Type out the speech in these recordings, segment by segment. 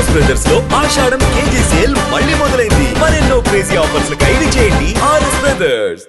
RS బ్రదర్స్లో Ashadham KG sale మళ్ళీ మొదలైంది. మరెన్నో క్రేజీ ఆఫర్స్ ఖైదు చేయండి ఆర్ఎస్ బ్రదర్స్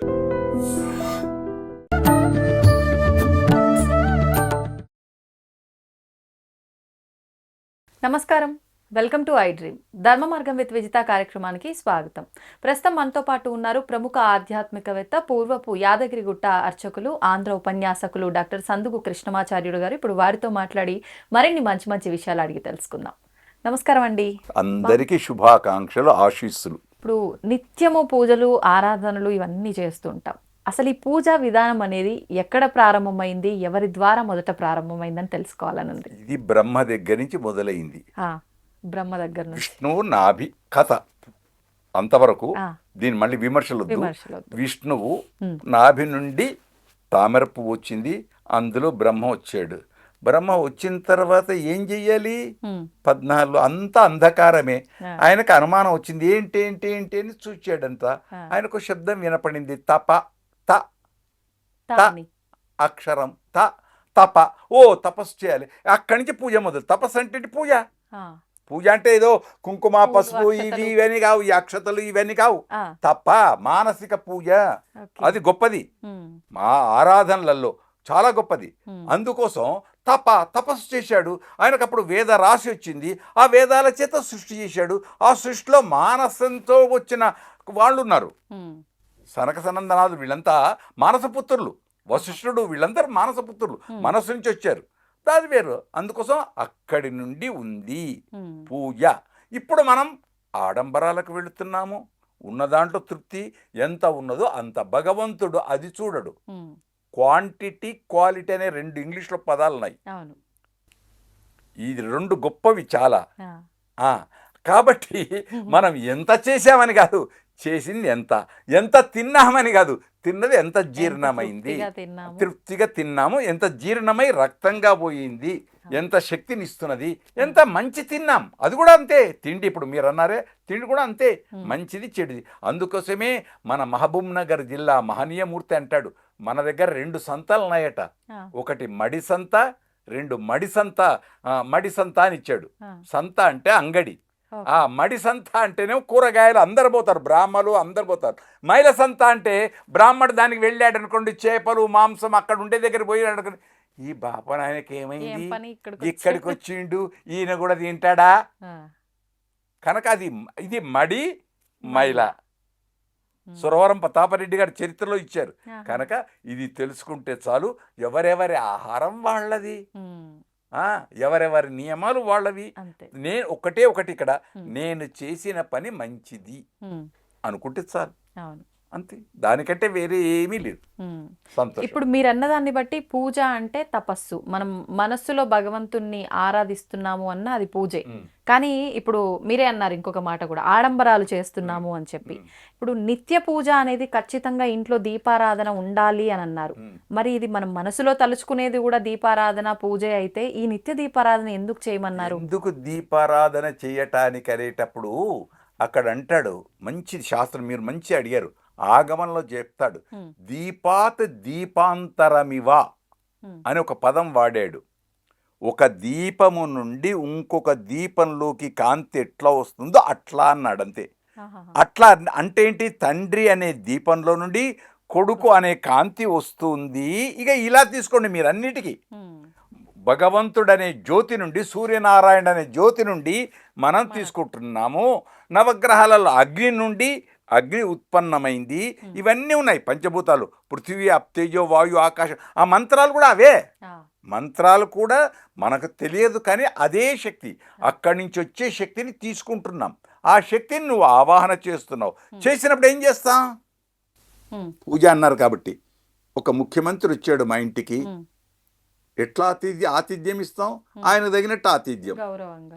నమస్కారం. Welcome to iDream Dharma Margam with Vijitha కార్యక్రమానికి స్వాగతం. ప్రస్తుతం మనతో పాటు ఉన్నారు ప్రముఖ ఆధ్యాత్మికవేత్త పూర్వపు యాదగిరిగుట్ట అర్చకులు ఆంధ్ర ఉపన్యాసకులు డాక్టర్ సందుకు కృష్ణమాచార్యుడు గారు. ఇప్పుడు వారితో మాట్లాడి మరిన్ని మంచి మంచి విషయాలు అడిగి తెలుసుకుందాం. నమస్కారం అండి అందరికీ శుభాకాంక్షలు ఆశీస్సులు. ఇప్పుడు నిత్యము పూజలు ఆరాధనలు ఇవన్నీ చేస్తుంటాం అసలు ఈ పూజా విధానం అనేది ఎక్కడ ప్రారంభమైంది? ఎవరి ద్వారా మొదట ప్రారంభమైందని తెలుసుకోవాలని ఉంది ఇది బ్రహ్మ దగ్గర నుంచి మొదలైంది. ఆ, బ్రహ్మ దగ్గర విష్ణువు నాభి కథ అంతవరకు. దీని మళ్ళీ విమర్శలు. విష్ణువు. నాభి నుండి తామర పువ్వు వచ్చింది అందులో బ్రహ్మ వచ్చాడు. బ్రహ్మ వచ్చిన తర్వాత ఏం చెయ్యాలి? పద్నాలుగు అంతా అంధకారమే. ఆయనకు అనుమానం వచ్చింది. ఏంటి ఏంటి ఏంటి అని చూచాడంతా. ఆయనకు శబ్దం వినపడింది. తప త. అక్షరం త తప. ఓ తపస్సు చేయాలి. అక్కడి నుంచి పూజ మొదలు. తపస్సు అంటే పూజ? పూజ అంటే ఏదో కుంకుమ పసుపు ఇవి. ఇవన్నీ కావు ఈ అక్షతలు ఇవన్నీ కావు. తప్ప మానసిక పూజ. అది గొప్పది. మా ఆరాధనలలో చాలా గొప్పది. అందుకోసం తప తపస్సు చేశాడు. ఆయనకు అప్పుడు వేద రాశి వచ్చింది. ఆ వేదాల చేత సృష్టి చేశాడు. ఆ సృష్టిలో మానసంతో వచ్చిన వాళ్ళు ఉన్నారు సనక సనందనాథులు వీళ్ళంతా మానసపుత్రులు వశిష్ఠుడు వీళ్ళందరూ మానసపుత్రులు మనస్సు నుంచి వచ్చారు. అది వేరు అందుకోసం అక్కడి నుండి ఉంది. పూజ. ఇప్పుడు మనం ఆడంబరాలకు వెళుతున్నాము. ఉన్న దాంట్లో తృప్తి. ఎంత ఉన్నదో అంత భగవంతుడు అది చూడడు. క్వాంటిటీ క్వాలిటీ అనే రెండు ఇంగ్లీష్లో పదాలు ఉన్నాయి ఇది రెండు గొప్పవి చాలా. కాబట్టి మనం ఎంత చేశామని కాదు చేసింది ఎంత? ఎంత తిన్నామని కాదు తిన్నది ఎంత జీర్ణమైంది? తృప్తిగా తిన్నాము. తృప్తిగా తిన్నాము ఎంత జీర్ణమై రక్తంగా పోయింది ఎంత శక్తిని ఇస్తున్నది ఎంత మంచి తిన్నాం. అది కూడా అంతే. తిండి ఇప్పుడు మీరు అన్నారే తిండి కూడా అంతే. మంచిది చెడుది. అందుకోసమే మన మహబూబ్ నగర్ జిల్లా మహనీయమూర్తి అంటాడు మన దగ్గర రెండు సంతాలు ఉన్నాయట. ఒకటి మడి సంత రెండు మడి సంత మడి సంత అని ఇచ్చాడు. సంత అంటే అంగడి. ఆ మడి సంత అంటేనే కూరగాయలు అందరు పోతారు బ్రాహ్మలు అందరు పోతారు. మైల సంత అంటే బ్రాహ్మడు దానికి వెళ్ళాడు అనుకోండి చేపలు మాంసం అక్కడ ఉండే దగ్గర పోయాడు అనుకోండి. ఈ బాపన ఆయనకి ఏమైంది? ఇక్కడికి వచ్చిండు ఈయన కూడా తింటాడా? కనుక అది ఇది మడి మైల. సురవరం ప్రతాపరెడ్డి గారి చరిత్రలో ఇచ్చారు. కనుక ఇది తెలుసుకుంటే చాలు ఎవరెవరి ఆహారం వాళ్ళది? ఎవరెవరి నియమాలు వాళ్ళవి? నేను ఒకటే ఒకటి ఇక్కడ. నేను చేసిన పని మంచిది. అనుకుంటే చాలు. అవును. అంతే. దానికంటే వేరే ఏమీ లేదు. ఇప్పుడు మీరు అన్నదాన్ని బట్టి పూజ అంటే తపస్సు. మనం మనస్సులో భగవంతుణ్ణి ఆరాధిస్తున్నాము అన్న అది పూజే. కానీ ఇప్పుడు మీరే అన్నారు ఇంకొక మాట కూడా ఆడంబరాలు చేస్తున్నాము అని చెప్పి. ఇప్పుడు నిత్య పూజ అనేది ఖచ్చితంగా ఇంట్లో దీపారాధన ఉండాలి అని అన్నారు. మరి ఇది మనం మనసులో తలుచుకునేది కూడా దీపారాధన పూజే అయితే ఈ నిత్య దీపారాధన ఎందుకు చేయమన్నారు? ఎందుకు దీపారాధన చేయటానికి అనేటప్పుడు అక్కడ అంటాడు మంచి శాస్త్రం మీరు మంచి అడిగారు. ఆగమంలో చెప్తాడు దీపాత్ దీపాంతరమివ అని ఒక పదం వాడాడు. ఒక దీపము నుండి ఇంకొక దీపంలోకి కాంతి ఎట్లా వస్తుందో అట్లా అన్నాడు అంతే. అట్లా అంటే ఏంటి? తండ్రి అనే దీపంలో నుండి కొడుకు అనే కాంతి వస్తుంది. ఇక ఇలా తీసుకోండి మీరు అన్నిటికీ భగవంతుడనే జ్యోతి నుండి సూర్యనారాయణ అనే జ్యోతి నుండి మనం తీసుకుంటున్నాము. నవగ్రహాలలో అగ్ని నుండి అగ్ని ఉత్పన్నమైంది. ఇవన్నీ ఉన్నాయి పంచభూతాలు. పృథివీ అప్తేజో వాయు ఆకాశం. ఆ మంత్రాలు కూడా అవే. మంత్రాలు కూడా మనకు తెలియదు కానీ అదే శక్తి. అక్కడి నుంచి వచ్చే శక్తిని తీసుకుంటున్నాం. ఆ శక్తిని నువ్వు ఆవాహన చేస్తున్నావు. చేసినప్పుడు ఏం చేస్తాం? పూజ అన్నారు కాబట్టి ఒక ముఖ్యమంత్రి వచ్చాడు మా ఇంటికి. ఎట్లా ఆతిథ్యం ఆతిథ్యం ఇస్తాం? ఆయన తగినట్టు ఆతిథ్యం.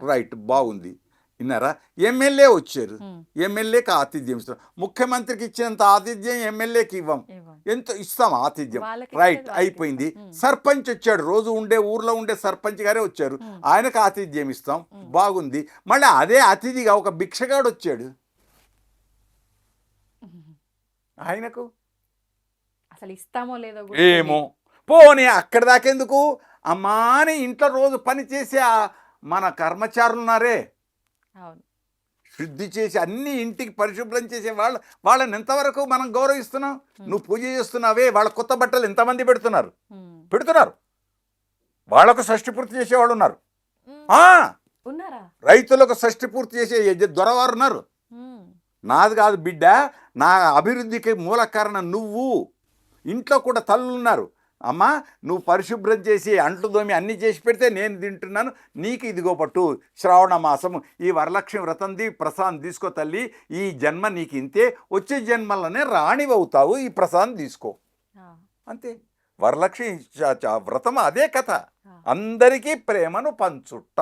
రైట్ బాగుంది. విన్నారా? ఎమ్మెల్యే వచ్చారు. ఎమ్మెల్యేకి ఆతిథ్యం ఇస్తాం. ముఖ్యమంత్రికి ఇచ్చినంత ఆతిథ్యం ఎమ్మెల్యేకి ఇవ్వం. ఎంత ఇస్తాం ఆతిథ్యం. రైట్ అయిపోయింది. సర్పంచ్ వచ్చాడు. రోజు ఉండే ఊర్లో ఉండే సర్పంచ్ గారే వచ్చారు. ఆయనకు ఆతిథ్యం ఇస్తాం. బాగుంది. మళ్ళీ అదే అతిథిగా ఒక భిక్షగాడు వచ్చాడు. ఆయనకు? అసలు ఇస్తామో లేదో ఏమో. పోనీ అక్కడ దాకెందుకు? అమ్మా అని ఇంట్లో రోజు పని చేసే మన కర్మచారులు ఉన్నారే అవును. శుద్ధి చేసి అన్ని ఇంటికి పరిశుభ్రం చేసే వాళ్ళ వాళ్ళని ఎంతవరకు మనం గౌరవిస్తున్నాం? నువ్వు పూజ చేస్తున్నావే వాళ్ళ కొత్త బట్టలు ఎంతమంది పెడుతున్నారు. పెడుతున్నారు. వాళ్ళకు షష్టి పూర్తి చేసేవాళ్ళు ఉన్నారు. రైతులకు షష్టి పూర్తి చేసే దొరవారు ఉన్నారు. నాది కాదు బిడ్డ నా అభివృద్ధికి మూల కారణం నువ్వు. ఇంట్లో కూడా తల్లులు ఉన్నారు. అమ్మా నువ్వు పరిశుభ్రం చేసి అంట్లు దోమి అన్ని చేసి పెడితే నేను తింటున్నాను నీకు ఇదిగో పట్టు శ్రావణ మాసము ఈ వరలక్ష్మి వ్రతంది ప్రసాదం తీసుకో తల్లి ఈ జన్మ నీకు ఇంతే వచ్చే జన్మలోనే రాణివవుతావు ఈ ప్రసాదం తీసుకో. అంతే వరలక్ష్మి వ్రతం అదే కథ. అందరికీ ప్రేమను పంచుట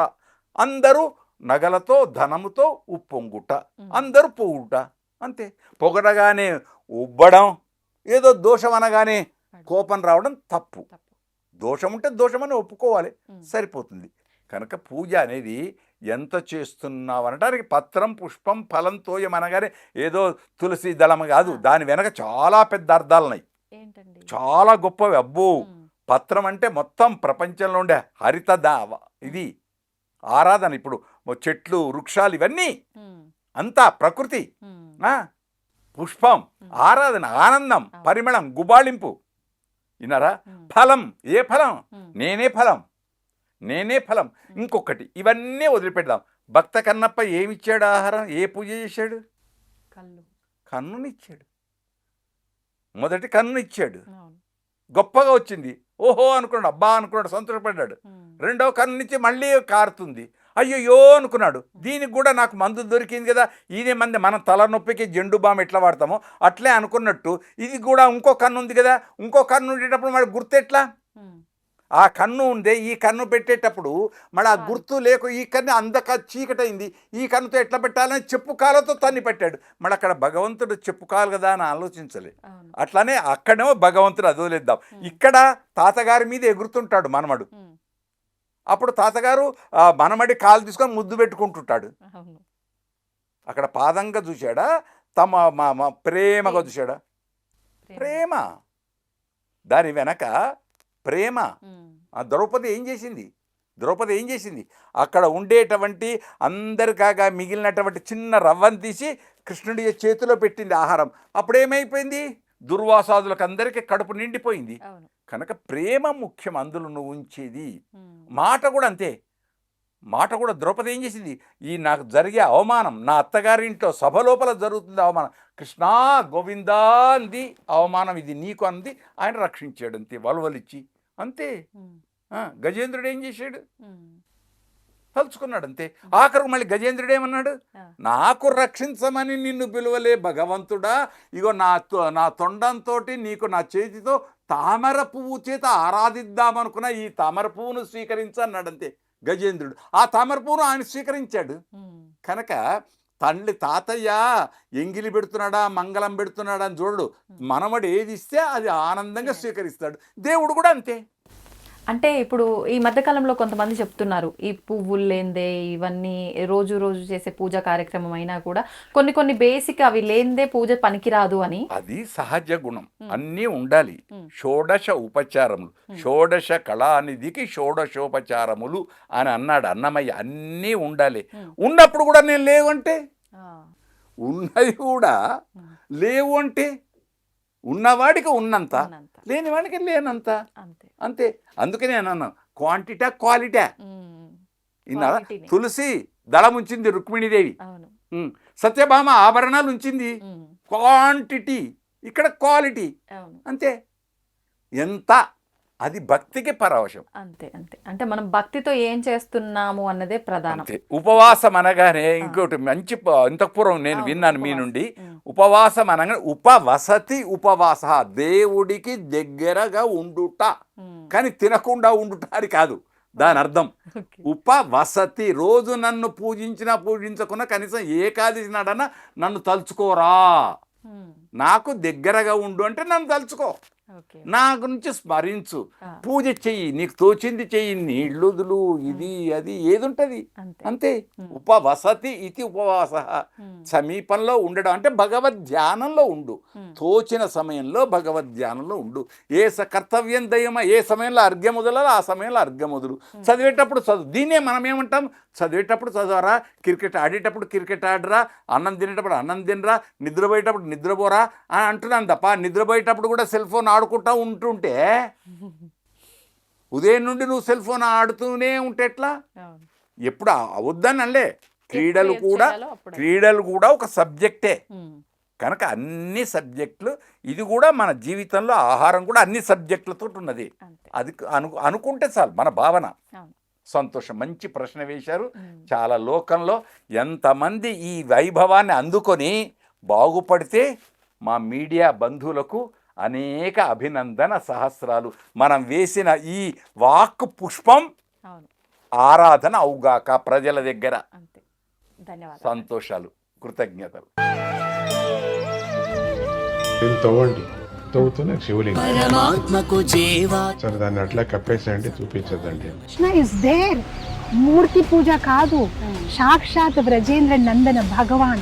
అందరూ నగలతో ధనముతో ఉప్పొంగుట. అందరూ పొగుట అంతే పొగడగానే ఉబ్బడం ఏదో దోషం అనగానే కోపం రావడం తప్పు. దోషం ఉంటే దోషమని ఒప్పుకోవాలి. సరిపోతుంది. కనుక పూజ అనేది ఎంత చేస్తున్నావు అనడానికి పత్రం పుష్పం ఫలం తోయం అనగానే ఏదో తులసి దళం కాదు. దాని వెనక చాలా పెద్ద అర్థాలు ఉన్నాయి చాలా గొప్పవి. అబ్బో. పత్రం అంటే మొత్తం ప్రపంచంలో ఉండే హరిత దా ఇది ఆరాధన. ఇప్పుడు చెట్లు వృక్షాలు ఇవన్నీ. అంతా ప్రకృతి. పుష్పం ఆరాధన ఆనందం పరిమళం గుబాళింపు విన్నారా. ఫలం. ఏ ఫలం. నేనే ఫలం. నేనే ఫలం. ఇంకొకటి. ఇవన్నీ వదిలిపెడదాం. భక్త కన్నప్ప ఏమిచ్చాడు ఆహారం? ఏ పూజ చేశాడు? కళ్ళు. కన్నునిచ్చాడు. మొదటి కన్నునిచ్చాడు. గొప్పగా వచ్చింది. ఓహో అనుకున్నాడు. అబ్బా అనుకున్నాడు. సంతోషపడ్డాడు. రెండవ కన్ను నుంచి మళ్ళీ కారుతుంది. అయ్యయ్యో అనుకున్నాడు. దీనికి కూడా నాకు మందు దొరికింది కదా. ఇదే మంది మనం తలనొప్పికి జెండు బామ్ ఎట్లా వాడతామో అట్లే అనుకున్నట్టు ఇది కూడా ఇంకో కన్ను ఉంది కదా. ఇంకో కన్ను ఉండేటప్పుడు మరి గుర్తు ఎట్లా. ఆ కన్ను ఉందే ఈ కన్ను పెట్టేటప్పుడు మళ్ళీ ఆ. గుర్తు లేక ఈ కన్ను అందక చీకటైంది. ఈ కన్నుతో ఎట్లా పెట్టాలని చెప్పు కాలతో తన్ని పెట్టాడు. మళ్ళీ అక్కడ భగవంతుడు చెప్పు కాలు కదా అని ఆలోచించలే. అట్లానే అక్కడేమో భగవంతుడు అది వదిలేద్దాం ఇక్కడ తాతగారి మీద ఎగురుతుంటాడు మనమడు. అప్పుడు తాతగారు మనమడి కాలు తీసుకొని ముద్దు పెట్టుకుంటుంటాడు. అక్కడ పాదంగా చూశాడా? తమ మా మా ప్రేమగా చూశాడా? ప్రేమ. దాని వెనక ప్రేమ. ద్రౌపది ఏం చేసింది? ద్రౌపది ఏం చేసింది? అక్కడ ఉండేటువంటి అందరికాగా మిగిలినటువంటి చిన్న రవ్వను తీసి కృష్ణుడి చేతిలో పెట్టింది ఆహారం. అప్పుడేమైపోయింది? దుర్వాసాదులకు అందరికీ కడుపు నిండిపోయింది. కనుక ప్రేమ ముఖ్యం అందులో నువ్వు ఉంచేది. మాట కూడా అంతే. మాట కూడా ద్రౌపది ఏం చేసింది? ఈ నాకు జరిగే అవమానం నా అత్తగారి ఇంట్లో సభ లోపల జరుగుతుంది అవమానం. కృష్ణా గోవిందా అంది అవమానం ఇది నీకు అంది ఆయన రక్షించాడు అంతే. వలవలిచ్చి అంతే గజేంద్రుడు ఏం చేశాడు. తలుచుకున్నాడు అంతే ఆఖరు మళ్ళీ గజేంద్రుడు ఏమన్నాడు? ఆ. నాకు రక్షించమని నిన్ను పిలువలే భగవంతుడా. ఇగో నా తొ- నా తొండంతో నీకు నా చేతితో తామర పువ్వు చేత ఆరాధిద్దామనుకున్న ఈ తామర పువ్వును స్వీకరించన్నాడు అంతే గజేంద్రుడు. ఆ తామర పువ్వును ఆయన స్వీకరించాడు. కనుక తండ్రి తాతయ్య ఎంగిలి పెడుతున్నాడా మంగళం పెడుతున్నాడా అని చూడడు మనవడు ఏది ఇస్తే అది ఆనందంగా స్వీకరిస్తాడు. దేవుడు కూడా అంతే. అంటే ఇప్పుడు ఈ మధ్యకాలంలో కొంతమంది చెప్తున్నారు ఈ పువ్వులు లేందే ఇవన్నీ రోజు రోజు చేసే పూజ కార్యక్రమం అయినా కూడా కొన్ని కొన్ని బేసిక్ అవి లేందే పూజ పనికిరాదు అని. అది సహజ గుణం. అన్నీ ఉండాలి. షోడశ ఉపచారములు. షోడశ కళానిధికి షోడశోపచారములు అని అన్నాడు అన్నమయ్య. అన్నీ ఉండాలి. ఉన్నప్పుడు కూడా నేను లేవు అంటే ఆ, ఉన్నది కూడా. లేవు అంటే? ఉన్నవాడికి ఉన్నంత. లేనివాడికి లేనంత. అంతే. అంతే. అందుకే నేను అన్నాను క్వాంటిటా క్వాలిటా Quality-ని. తులసి దళం ఉంచింది రుక్మిణీదేవి. సత్యభామ ఆభరణాలు ఉంచింది. క్వాంటిటీ ఇక్కడ క్వాలిటీ అంతే. ఎంత అది భక్తికి పరవశం. అంతే అంతే. అంటే మనం భక్తితో ఏం చేస్తున్నాము అన్నదే ప్రధానం. ఉపవాసం అనగానే ఇంకోటి మంచి ప- ఇంతకు పూర్వం నేను విన్నాను మీ. నుండి. ఉపవాసం అనగానే ఉపవసతి ఉపవాస. దేవుడికి దగ్గరగా ఉండుట. కానీ తినకుండా ఉండుట అని కాదు. దాని అర్థం. ఉపవసతి రోజు నన్ను పూజించినా పూజించకున్నా కనీసం ఏకాదశి నాడన్నా నన్ను తలుచుకోరా. నాకు దగ్గరగా ఉండు అంటే నన్ను తలుచుకో. నా గురించి స్మరించు. పూజ చెయ్యి నీకు తోచింది చెయ్యి నీళ్ళుదులు ఇది అది ఏది ఉంటది అంతే. ఉపవసతి ఇది ఉపవాస. సమీపంలో ఉండడం అంటే భగవద్ ధ్యానంలో ఉండు. తోచిన సమయంలో భగవద్ ధ్యానంలో ఉండు. ఏ కర్తవ్యం దయమ ఏ సమయంలో అర్ఘ్యం వదలాలో ఆ సమయంలో అర్ఘ్యం వదులు. చదివేటప్పుడు చదువు. దీన్నే మనం ఏమంటాం? చదివేటప్పుడు చదవరా క్రికెట్ ఆడేటప్పుడు క్రికెట్ ఆడరా అన్నం తినేటప్పుడు అన్నం తినరా నిద్రపోయేటప్పుడు నిద్రపోరా అని అంటున్నాను తప్ప నిద్రపోయేటప్పుడు కూడా సెల్ ఫోన్ ఆడుకుంటా ఉంటుంటే ఉదయం నుండి నువ్వు సెల్ ఫోన్ ఆడుతూనే ఉంటే ఎట్లా. ఎప్పుడు అవద్దని అనలే క్రీడలు కూడా. క్రీడలు కూడా ఒక సబ్జెక్టే. కనుక అన్ని సబ్జెక్టులు ఇది కూడా మన జీవితంలో ఆహారం కూడా అన్ని సబ్జెక్టులతో ఉన్నది అది అను అనుకుంటే చాలు మన భావన సంతోషం మంచి ప్రశ్న వేశారు. చాలా లోకంలో ఎంతమంది ఈ వైభవాన్ని అందుకొని బాగుపడితే మా మీడియా బంధువులకు అనేక అభినందన సహస్రాలు. మనం వేసిన ఈ వాక్ పుష్పం అవును. ఆరాధన అవుగాక ప్రజల దగ్గర. అంతే. ధన్యవాదాలు. సంతోషాలు కృతజ్ఞతలు. దీన్ని తవ్వండి. తవ్వుతూనే శివలింగం. పరమాత్మకు జీవా. సరే దాన్ని అట్లా కప్పేసేయండి చూపించదండి కృష్ణ ఇస్ దేర్ మూర్తి పూజ కాదు. సాక్షాత్ బ్రజేంద్ర నందన భగవాన్.